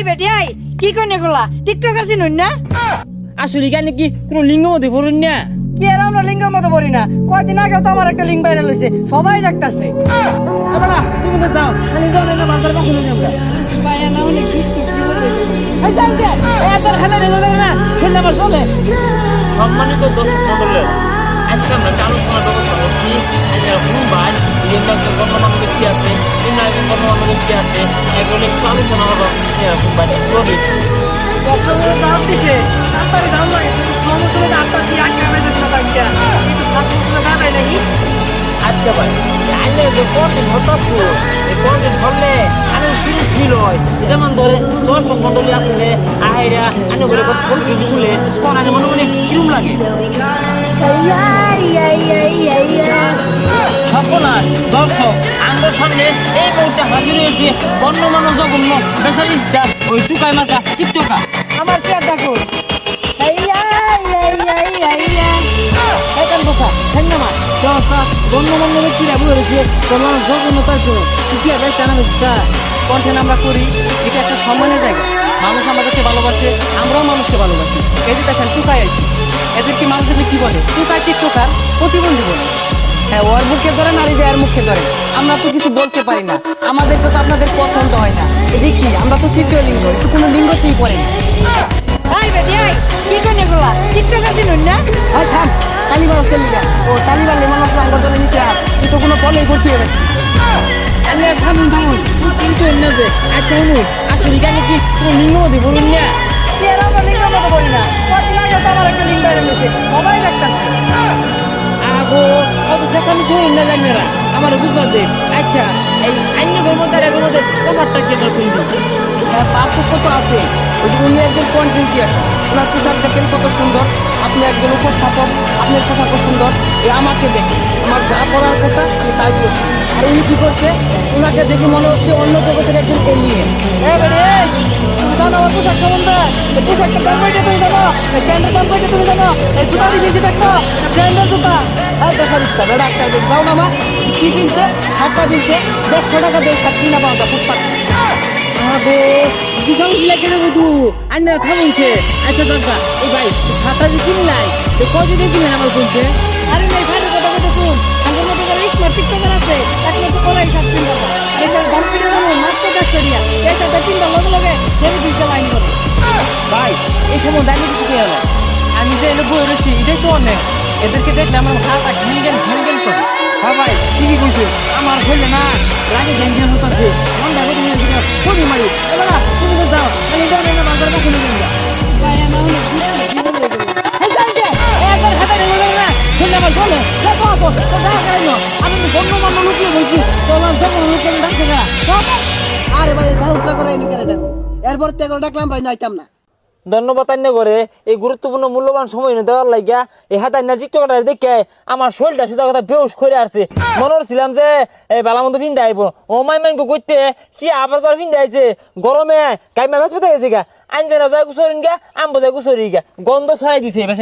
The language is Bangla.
আই বেটি আই কি কইনে গুলা টিকটকার চিনুন না? আসলে কেন কি কোনো লিঙ্গ মধ্যে পড়ুন না? কি আর আমরা লিঙ্গের মতো বলি না? কয়দিন আগে তো আমার একটা লিঙ্গ ভাইরাল হয়েছে সবাই দেখতাছে। তুমি তো যাও খালি না বাজার পাখি আমরা ভাইয়া না অনেক এই যাও যে এত খেলা দেবো না খেলে আমার চলে। সম্মানিত দর্শক মন্ডলের আজকে আমরা আলোচনার ব্যবস্থা করছি মুম্বাই একজন গণ্যমান্য ব্যক্তি আছে? একজন গণ্যমান্য ব্যক্তি আছে? এগুলো একটু আলোচনা হলো। মুম্বাই প্রবীণ দিছে। তারপরে দাম লাগে সমস্যা আপনার কি আটকে বেঁধে দিল বাচ্চা কিন্তু সমস্যা দাম নাকি? আচ্ছা ভাই। আইলে যে কদিন হতাশু এই কদিন হলে আমি ফিরে ফিল হয়। যেমন ধরে দর্শক মন্ডলী আসলে আহেরা আনে বলে মনে মনে কিরম লাগে। সকলার দর্শক আমাদের সামনে এই মুহূর্তে হাজির হয়েছে গণ্যমান্য জঘন্য স্টার ওই টুকাই মাথা টিকটকা আমার চেয়ার দেখো। গণ্যমান্য ব্যক্তিরা বলেছে তোমার জঘন্যতার জন্য আর বেশ জানা হচ্ছে কন্টেন্ট আমরা করি, এটা একটা সম্মানের জায়গা। মানুষ আমাদেরকে ভালোবাসে, আমরাও মানুষকে ভালোবাসি। যে দেখেন টুকাই আছি এদেরকে মানুষের কি বলে? টুকাই টিকটকার প্রতিবন্ধী বলে। হ্যাঁ ওর মুখে ধরে নারী দেয়ার মুখে ধরে। আমরা তো কিছু বলতে পারি না। আমাদেরকে তো আপনাদের পছন্দ হয় না। এই কি আমরা তো তৃতীয় লিঙ্গ একটু কোনো লিঙ্গতেই পড়ে না। তালিবান অস্ট্রেলিয়া ও তালিবান লেমন আঙ্গর জন্য মিশে আর তুই তো কোনো বলেই করতে হবে আর থামুন থামুন কিন্তু অন্য যে আচ্ছা শুনুন আসলে এখানে কি কোনো লিঙ্গ বলুন না। আর আমরা লিঙ্গের মতো বলি না? আমার একটা লিঙ্গ না। আমার দে আচ্ছা এই আইন্য ধর্মতার এর মধ্যে তোমারটা কে হ্যাঁ পার্থক্য তো আছে। উনি একজন কন্টেন্ট ক্রিয়েটার। ওনার পোশাক দেখেন কত সুন্দর। আপনি একজন উপস্থাপক। আপনার পোশাকও সুন্দর? আমাকে দেখে। আমার যা করার কথা আমি তাই করছি আর উনি কি করছে? ওনাকে দেখে মনে হচ্ছে অন্য জগতের একজন জানো আমার পোশাক এই জুতা দিয়ে বেশি দেখো ব্র্যান্ডের জুতা? দেখার ইচ্ছা বেড়া একটা দেখ না মা। কি কিনছে? শার্টটা কিনছে। দেড়শো টাকা দিয়ে আচ্ছা দাদা, এই ভাই কিনলাই তো কত দিয়ে কিনলেন আমার বলছে আরে নাই ভালো কথা কথা শুন আমার মতো করে স্মার্ট টিকটকার আছে তাকে তো কলাই সব চিন বাবা এটার দাম পেয়ে যাব মাত্র দেড়শো রিয়া এই সাথে চিন্তা লগে লগে সেরে দিতে লাইন করে। ভাই, এই সময় দাঁড়িয়ে কিছু কি হলো আমি যে এনে বই রয়েছি, এটাই তো অনেক এদেরকে দেখলে আমার ঘ্যান ঘ্যান ঘ্যান করে। হ্যাঁ ভাই, ঠিকই কইছে আমার হইলে না লাগে ঘ্যান ঘ্যান হতাছে মনটা করে। নিয়ে দিকে গাইল আমি আরে ভাই ভাই উত্তর করে এনে কেন এরপর ডাকলাম ভাই, নাইতাম না। ধন্যবাদ করে এই গুরুত্বপূর্ণ মূল্যবান সময় এনে দেওয়ার লাগিয়া এই হাত দেখে আমার শরীরটা সুযোগ কথা বেউস করে আসছে। মনে যে এই বালা মতো পিন্ধে আইব। ও মাই করতে কি আবার যার পিন্ধে আইছে? গরমে গাইমা ভাত পেতে গেছে গা। আইন যায় গুছরিন গা, আম বোঝায় গুছরি গা। গন্ধ ছড়াই দিছে এবার